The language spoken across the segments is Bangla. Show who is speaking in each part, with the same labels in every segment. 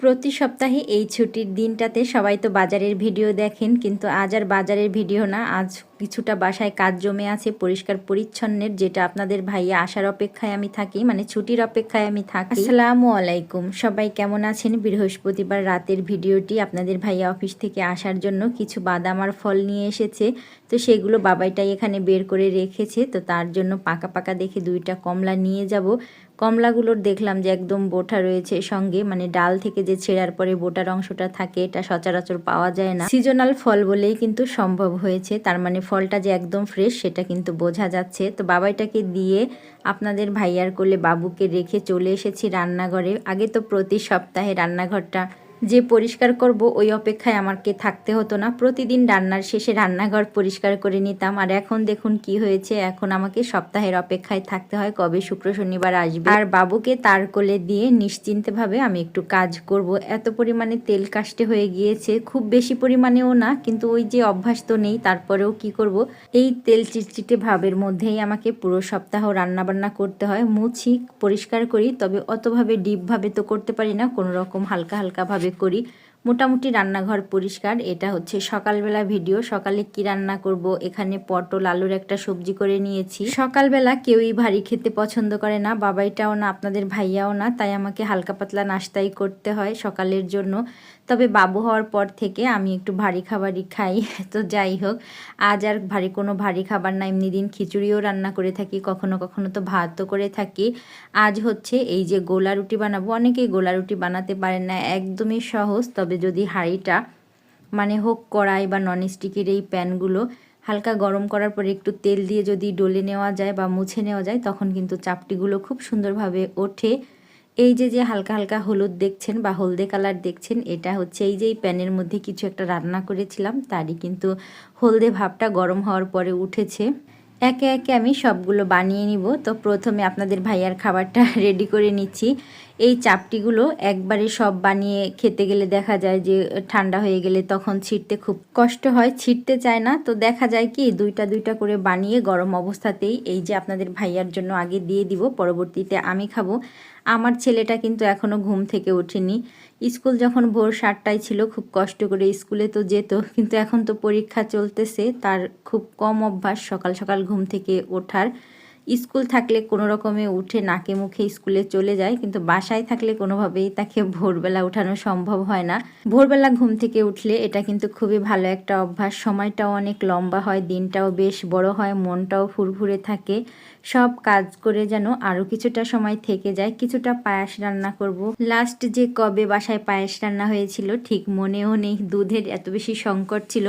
Speaker 1: প্রতি সপ্তাহে এই ছুটির দিনটাতে সবাই তো বাজারের ভিডিও দেখেন, কিন্তু আজ আর বাজারের ভিডিও না। আজ কিছুটা বাসায় কাজ জমে আছে, পরিষ্কার পরিচ্ছন্নের, যেটা আপনাদের ভাইয়া আসার অপেক্ষায় আমি থাকি মানে ছুটির অপেক্ষায় আমি থাকি। আসসালামু আলাইকুম। সবাই কেমন আছেন? বৃহস্পতিবার রাতের ভিডিওটি আপনাদের ভাইয়া অফিস থেকে আসার জন্য কিছু বাদাম আর ফল নিয়ে এসেছে। তো সেগুলো বাবাইটাই এখানে বের করে রেখেছে, তো তার জন্য পাকা পাকা দেখে দুইটা কমলা নিয়ে যাব। কমলাগুলোর দেখলাম যে একদম বোটা রয়েছে সঙ্গে মানে ডাল থেকে যে ছেঁড়ার পরে বোটার অংশটা থাকে, এটা সচরাচর পাওয়া যায় না। সিজনাল ফল বলেই কিন্তু সম্ভব হয়েছে, তার মানে ফলটা যে একদম ফ্রেশ সেটা কিন্তু বোঝা যাচ্ছে। তো বাবাইটাকে দিয়ে আপনাদের ভাইয়ার কোলে বাবুকে রেখে চলে এসেছি রান্নাঘরে। আগে তো প্রতি সপ্তাহে রান্নাঘরটা যে পরিষ্কার করব, ওই অপেক্ষায় আমাকে থাকতে হতো না। প্রতিদিন রান্নার শেষে রান্নাঘর পরিষ্কার করে নিতাম। আর এখন দেখুন কি হয়েছে, এখন আমাকে সপ্তাহের অপেক্ষায় থাকতে হয়, কবে শুক্র শনিবার আসবে। আর বাবুকে তার কোলে দিয়ে নিশ্চিন্তভাবে আমি একটু কাজ করব। এত পরিমাণে তেল কাস্টে হয়ে গিয়েছে, খুব বেশি পরিমাণেও না, কিন্তু ওই যে অভ্যাস তো নেই, তারপরেও কি করব? এই তেল চিটচিটে ভাবের মধ্যেই আমাকে পুরো সপ্তাহ রান্নাবান্না করতে হয়। মুছি, পরিষ্কার করি, তবে অতভাবে ডিপভাবে তো করতে পারি না, কোনো রকম হালকা হালকাভাবে করি। মোটামুটি রান্নাঘর পরিষ্কার, এটা হচ্ছে সকালবেলা ভিডিও। সকালে কি রান্না করব? এখানে পটল, আলুর একটা সবজি করে নিয়েছি। সকালবেলা কেউই ভারী খেতে পছন্দ করে না, বাবাইটাও না, আপনাদের ভাইয়াও না, তাই আমাকে হালকা পাতলা নাস্তাই করতে হয় সকালের জন্য। তবে বাবু হওয়ার পর থেকে আমি একটু ভারী খাবারই খাই, তো যাই হোক। আজ আর ভারী কোনো ভারী খাবার না, এমনি দিন খিচুড়িও রান্না করে থাকি, কখনো কখনো তো ভাতও করে থাকি। আজ হচ্ছে এই যে গোলা রুটি বানাবো, অনেকেই গোলা রুটি বানাতে পারেন না, একদমই সহজ, তবে যদি হাঁড়িটা মানে হোক কড়াই বা ননস্টিকের এই প্যানগুলো হালকা গরম করার পরে একটু তেল দিয়ে যদি ডলে নেওয়া যায় বা মুছে নেওয়া যায়, তখন কিন্তু চাপটিগুলো খুব সুন্দরভাবে ওঠে। এই যে যে হালকা হালকা হলুদ দেখছেন বা হলদে কালার দেখছেন, এটা হচ্ছে এই যে, এই প্যানের মধ্যে কিছু একটা রান্না করেছিলাম, তারই কিন্তু হলদে ভাবটা গরম হওয়ার পরে উঠেছে। একে একে আমি সবগুলো বানিয়ে নিব। তো প্রথমে আপনাদের ভাইয়ার খাবারটা রেডি করে নিচ্ছি। এই চাপটিগুলো একবারে সব বানিয়ে খেতে গেলে দেখা যায় যে, ঠান্ডা হয়ে গেলে তখন ছিটতে খুব কষ্ট হয়। ছিটতে চায় না। তো দেখা যায় কি, দুইটা দুইটা করে বানিয়ে গরম অবস্থাতেই এই যে আপনাদের ভাইয়ার জন্য আগে দিয়ে দিব, পরবর্তীতে আমি খাব। আমার ছেলেটা কিন্তু এখনও ঘুম থেকে ওঠেনি। স্কুল যখন ভোর সাতটায় ছিল, খুব কষ্ট করে স্কুলে তো যেত, কিন্তু এখন তো পরীক্ষা চলতেছে, তার খুব কম অভ্যাস সকাল সকাল ঘুম থেকে ওঠার। স্কুল থাকলে কোনো রকমে উঠে নাকে মুখে স্কুলে চলে যায়, কিন্তু বাসায় থাকলে কোনোভাবেই তাকে ভোরবেলা উঠানো সম্ভব হয় না। ভোরবেলা ঘুম থেকে উঠলে এটা কিন্তু খুবই ভালো একটা অভ্যাস। সময়টাও অনেক লম্বা হয়, দিনটাও বেশ বড় হয়, মনটাও ফুরফুরে থাকে। সব কাজ করে যেন আরও কিছুটা সময় থেকে যায়, কিছুটা পায়াস রান্না করব। লাস্ট যে কবে বাসায় পায়েস রান্না হয়েছিল, ঠিক মনেও নেই, দুধের এত বেশি সংকট ছিল।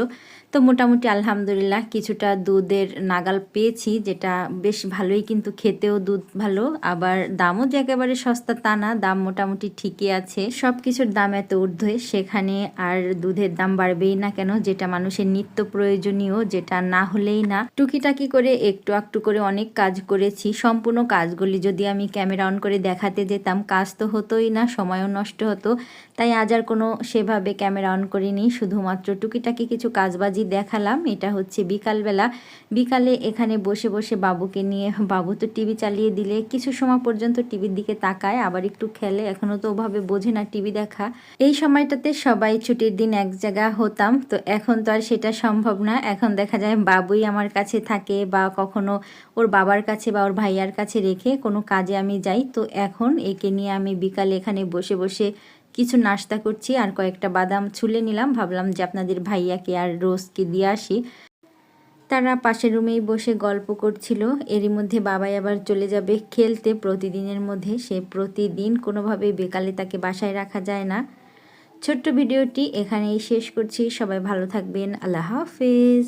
Speaker 1: তো মোটামুটি আলহামদুলিল্লাহ কিছুটা দুধের নাগাল পেয়েছি, যেটা বেশ ভালোই কিন্তু খেতেও দুধ ভালো, আবার দামও যে একেবারে সস্তা তা না, দাম মোটামুটি ঠিকই আছে। সব কিছুর দাম এত ঊর্ধ্বে, সেখানে আর দুধের দাম বাড়বেই না কেন, যেটা মানুষের নিত্য প্রয়োজনীয়, যেটা না হলেই না। টুকিটাকি করে, একটু একটু করে অনেক কাজ করেছি। সম্পূর্ণ কাজগুলি যদি আমি ক্যামেরা অন করে দেখাতে যেতাম, কাজ তো হতোই না, সময়ও নষ্ট হতো। তাই আজ আর কোনো সেভাবে ক্যামেরা অন করিনি, শুধুমাত্র টুকিটাকি কিছু কাজবাজি দেখালাম। এটা হচ্ছে বিকালবেলা। বিকালে এখানে বসে বসে বাবুকে নিয়ে বাবু তো টিভি চালিয়ে দিলে, কিছু সময় পর্যন্ত টিভির দিকে তাকায়, আবার একটু খেলে এখনও তো ওভাবে বোঝে না টিভি দেখা। এই সময়টাতে সবাই ছুটির দিন এক জায়গা হতাম, তো এখন তো আর সেটা সম্ভব না। এখন দেখা যায় বাবুই আমার কাছে থাকে বা কখনো ওর বাবার কাছে বা ওর ভাইয়ার কাছে রেখে কোনো কাজে আমি যাই। তো এখন একে নিয়ে আমি বিকালে এখানে বসে বসে কিছু নাস্তা করছি আর কয়েকটা বাদাম ছুলে নিলাম। ভাবলাম যে আপনাদের ভাইয়াকে আর রোজকে দিয়ে আসি। তারা পাশের রুমেই বসে গল্প করছিল। এরই মধ্যে বাবাই আবার চলে যাবে খেলতে। প্রতিদিনের মধ্যে সে প্রতিদিন কোনোভাবেই বেকালে তাকে বাসায় রাখা যায় না। ছোট্ট ভিডিওটি এখানেই শেষ করছি। সবাই ভালো থাকবেন। আল্লাহ হাফেজ।